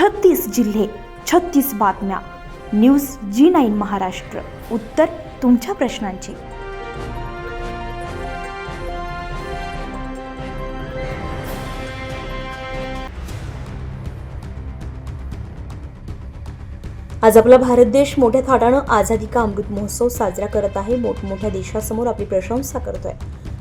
छत्तीस जिल्हे छत्तीस बातम्या. News G nine Maharashtra. उत्तर तुमच्या प्रश्नांची. आज आपला भारत देश मोठ्या थाटानं आझादी का अमृत महोत्सव साजरा करत आहे मोठमोठ्या देशासमोर आपली प्रशंसा करतोय.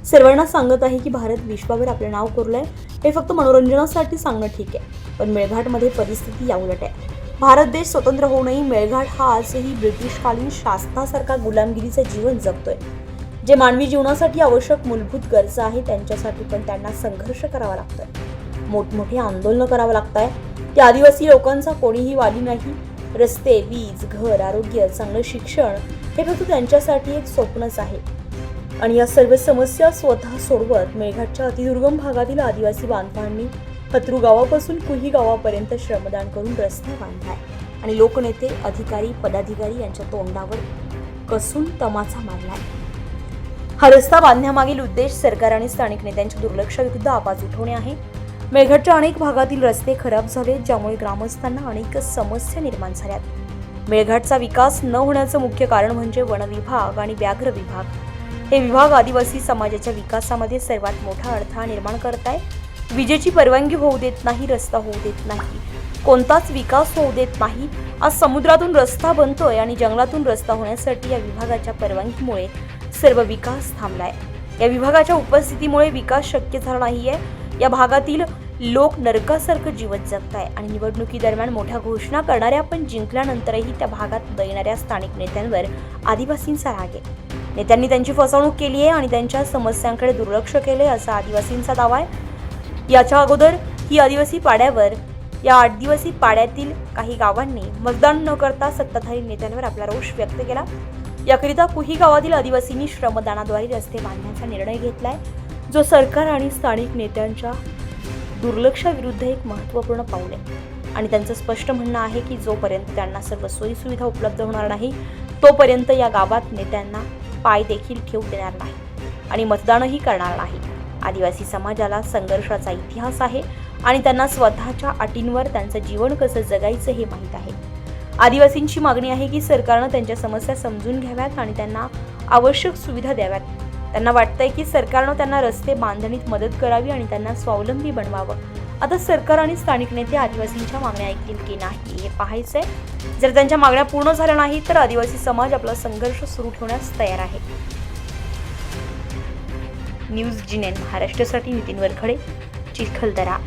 सर्वांना सांगत आहे की भारत विश्वावर आपलं नाव कोरलंय. हे फक्त मनोरंजनासाठी सांगणं ठीक आहे पण मेळघाटमध्ये परिस्थिती याउलट आहे. भारत देश स्वतंत्र होऊनही मेळघाट हा आजही ब्रिटिशकालीन शासनासारखा गुलामगिरीचं जीवन जगतोय. जे मानवी जीवनासाठी आवश्यक मूलभूत गरजा आहे त्यांच्यासाठी पण त्यांना संघर्ष करावा लागतोय. मोठमोठी आंदोलनं करावं लागताय. त्या आदिवासी लोकांचा कोणीही वाली नाही. रस्ते वीज घर आरोग्य चांगलं शिक्षण हे फक्त त्यांच्यासाठी एक स्वप्नच आहे. आणि या सर्व समस्या स्वतः सोडवत मेळघाटच्या अतिदुर्गम भागातील आदिवासी बांधवांनी पत्रू गावापासून कुही गावापर्यंत श्रमदान करून रस्ता बांधलाय. आणि लोकनेते अधिकारी पदाधिकारी यांच्या तोंडावर कसून तमाचा मारलाय. हा रस्ता बांधण्यामागील उद्देश सरकार आणि स्थानिक नेत्यांच्या दुर्लक्षाविरुद्ध आवाज उठवणे आहे. मेळघाटच्या अनेक भागातील रस्ते खराब झाले ज्यामुळे ग्रामस्थांना अनेक समस्या निर्माण झाल्यात. मेळघाटचा विकास न होण्याचं मुख्य कारण म्हणजे वन विभाग आणि व्याघ्र विभाग. हे विभाग आदिवासी समाजाच्या विकासामध्ये सर्वात मोठा अडथळा निर्माण करत आहे. विजेची परवानगी होऊ देत नाही रस्ता होऊ देत नाही. कोणताच विकास होऊ देत नाही. आज समुद्रातून रस्ता बनतोय आणि जंगलातून रस्ता होण्यासाठी या विभागाच्या परवानगीमुळे सर्व विकास थांबलाय. या विभागाच्या उपस्थितीमुळे विकास शक्य झाला नाहीये. या भागातील लोक नरकासारखं जीवन जगत आहे आणि निवडणुकीदरम्यान मोठ्या घोषणा करणाऱ्या पण जिंकल्यानंतरही त्या भागात येणाऱ्या स्थानिक नेत्यांवर आदिवासींचा राग आहे. नेत्यांनी त्यांची फसवणूक केली आहे आणि त्यांच्या समस्यांकडे दुर्लक्ष केले असा आदिवासींचा दावा आहे. याच्या अगोदर ही आदिवासी पाड्यावर या आदिवासी पाड्यातील काही गावांनी मतदान न करता सत्ताधारी नेत्यांवर आपला रोष व्यक्त केला. याकरिता कुही गावातील आदिवासींनी श्रमदानाद्वारे रस्ते बांधण्याचा निर्णय घेतलाय जो सरकार आणि स्थानिक नेत्यांच्या दुर्लक्षाविरुद्ध एक महत्त्वपूर्ण पाऊल आहे. आणि त्यांचं स्पष्ट म्हणणं आहे की जोपर्यंत त्यांना सर्व सोयीसुविधा उपलब्ध होणार नाही तोपर्यंत या गावात नेत्यांना पाय देखील ठेवू देणार नाही आणि मतदानही करणार नाही. आदिवासी समाजाला संघर्षाचा इतिहास आहे आणि त्यांना स्वतःच्या अटींवर त्यांचं जीवन कसं जगायचं हे माहीत आहे. आदिवासींची मागणी आहे की सरकारनं त्यांच्या समस्या समजून घ्याव्यात आणि त्यांना आवश्यक सुविधा द्याव्यात. त्यांना वाटतंय की सरकारनं त्यांना रस्ते बांधणीत मदत करावी आणि त्यांना स्वावलंबी बनवावं. आता सरकार आणि स्थानिक नेते आदिवासींच्या मागण्या ऐकतील की नाही हे पाहायचंय. जर त्यांच्या मागण्या पूर्ण झाल्या नाही तर आदिवासी समाज आपला संघर्ष सुरू ठेवण्यास तयार आहे. न्यूज जिनेन महाराष्ट्रासाठी नितीन वरखडे चिखलदरा.